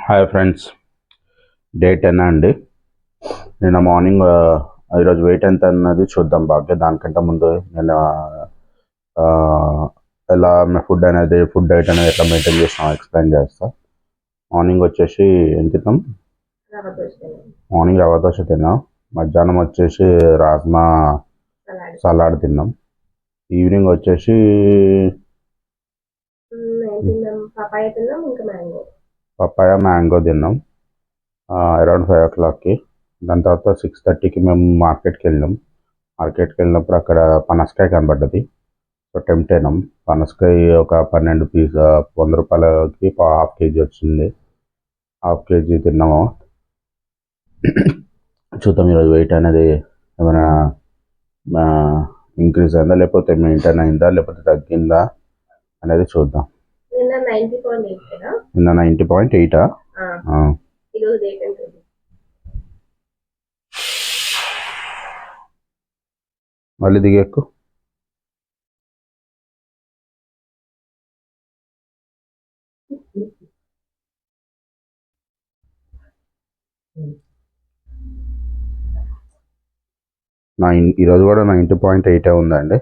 Hi friends day ten అండి. నిన్న morning ఈరోజు వెయిట్ ఎంత అన్నది చూద్దాం బాగా దానికంటే ముందు నేను ఎలా ఫుడ్ అనేది ఫుడ్ డైట్ అనేది ఎట్లా మెయింటైన్ చేస్తాం ఎక్స్ప్లెయిన్ చేస్తా. మార్నింగ్ వచ్చేసి ఏం తిన్నాం? మార్నింగ్ రవ్వ దోశ తిన్నాం. మధ్యాహ్నం వచ్చేసి రాజ్మా సలాడ్. తిన్నాం. ఈవినింగ్ వచ్చేసి పపాయ తిన్నాం ఇంకా మ్యాంగో. పప్పాయ మ్యాంగో తిన్నాం. అరౌండ్ ఫైవ్ ఓ క్లాక్కి. దాని తర్వాత సిక్స్ థర్టీకి మేము మార్కెట్కి వెళ్ళినాం మార్కెట్కి వెళ్ళినప్పుడు అక్కడ పనసకాయ కనబడ్డది. సో టెంప్ట్ అయినాం. పనసకాయ ఒక పన్నెండు పీస్ వంద రూపాయలకి హాఫ్ కేజీ వచ్చింది. హాఫ్ కేజీ తిన్నాము. చూద్దాం ఈరోజు వెయిట్ అనేది ఏమైనా ఇంక్రీజ్ అయిందా లేకపోతే మెయింటైన్ అయిందా లేకపోతే తగ్గిందా అనేది చూద్దాం. నిన్న నైన్టీ పాయింట్ ఎయిట్? మళ్ళీ దిగెక్కు నైన్ ఈరోజు కూడా నైంటీ పాయింట్ ఎయిటే ఉందండి.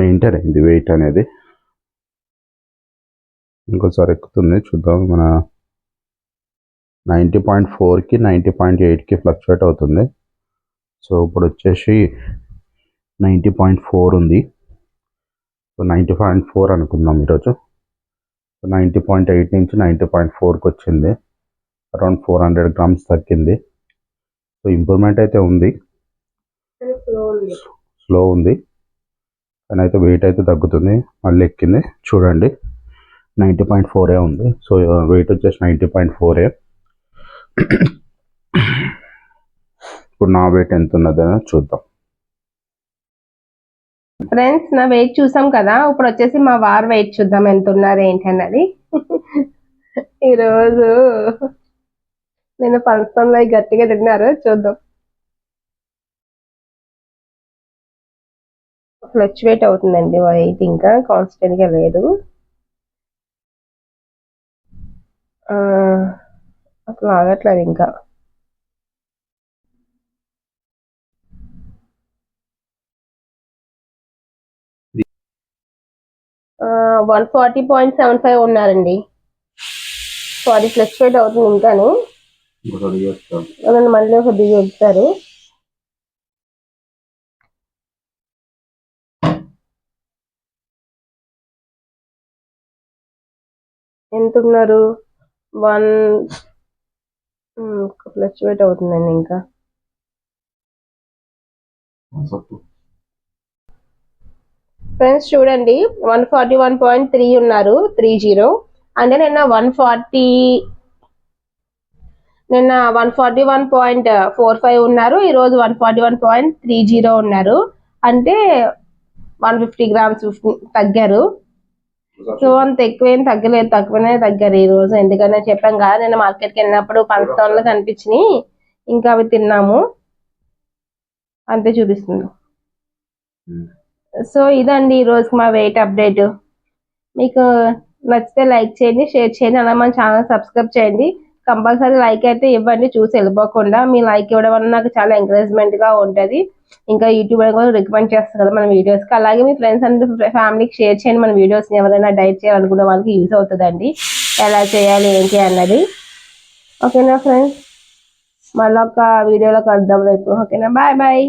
మెయింటైన్ అయింది. వెయిట్ అనేది ఇంకోసారి ఎక్కుతుంది. చూద్దాం. మన నైంటీ పాయింట్ ఫోర్కి నైంటీ పాయింట్ ఎయిట్కి ఫ్లక్చువేట్ అవుతుంది. సో ఇప్పుడు వచ్చేసి నైంటీ పాయింట్ ఫోర్ ఉంది. సో నైంటీ పాయింట్ ఫోర్ అనుకుందాం ఈరోజు. సో నైంటీ పాయింట్ ఎయిట్ నుంచి నైంటీ పాయింట్ ఫోర్కి వచ్చింది. అరౌండ్ ఫోర్ హండ్రెడ్ గ్రామ్స్ తగ్గింది. సో ఇంప్రూవ్మెంట్ అయితే ఉంది. స్లో ఉంది. కానీ అయితే వెయిట్ అయితే తగ్గుతుంది. మళ్ళీ ఎక్కింది. చూడండి. నైంటీ పాయింట్ ఫోరే ఉంది. సో వెయిట్ వచ్చేసి నైంటీ పాయింట్ ఫోరే ఇప్పుడు నా వెయిట్ ఎంత ఉన్నదో చూద్దాం. ఫ్రెండ్స్ నా వెయిట్ చూసాం కదా? ఇప్పుడు వచ్చేసి మా వారు వెయిట్ చూద్దాం ఎంత ఉన్నారు ఏంటి అన్నది. ఈరోజు నేను పంచంలో గట్టిగా తిన్నారు చూద్దాం. ఫ్లక్చువేట్ అవుతుందండి వెయిట్ ఇంకా కాన్స్టెంట్గా లేదు. అసలు ఆగట్లేదు ఇంకా. One forty point seven five ఉన్నారండి. సారీ ఫ్లక్చువేట్ అవుతుంది ఇంకాను. మళ్ళీ ఒక దిగి వచ్చారు ఎంత ఉన్నారు వన్ ఫ్లక్చువేట్ అవుతుందండి ఇంకా. ఫ్రెండ్స్ చూడండి one forty one point three ఉన్నారు త్రీ జీరో. అంటే నిన్న వన్ ఫార్టీ నిన్న one forty one point four five ఉన్నారు ఈరోజు one forty one point three zero ఉన్నారు. అంటే వన్ ఫిఫ్టీ గ్రామ్స్ తగ్గారు. సో అంత ఎక్కువేం తగ్గలేదు. తక్కువనే తగ్గారు ఈ రోజు. ఎందుకంటే చెప్పాం కదా నేను మార్కెట్కి వెళ్ళినప్పుడు పంచతంలో కనిపించినాయి. ఇంకా అవి తిన్నాము. అంతే చూపిస్తుంది. సో ఇదండి ఈ రోజు మా వెయిట్ అప్డేట్. మీకు నచ్చితే లైక్ చేయండి షేర్ చేయండి. అలా మన ఛానల్ సబ్స్క్రైబ్ చేయండి. కంపల్సరీ లైక్ అయితే ఇవ్వండి చూసి వెళ్ళిపోకుండా. మీ లైక్ ఇవ్వడం వల్ల నాకు చాలా ఎంకరేజ్మెంట్గా ఇంకా యూట్యూబ్ కూడా రికమెండ్ చేస్తారు కదా మన వీడియోస్కి. అలాగే మీ ఫ్రెండ్స్ అండ్ ఫ్యామిలీకి షేర్ చేయండి మన వీడియోస్ని ఎవరైనా డైట్ చేయాలనుకున్న వాళ్ళకి యూస్ అవుతుందండి. ఎలా చేయాలి ఏంటి అన్నది ఓకేనా ఫ్రెండ్స్ మళ్ళీ ఒక వీడియోలో కలుద్దాం రేపు. ఓకేనా బాయ్ బాయ్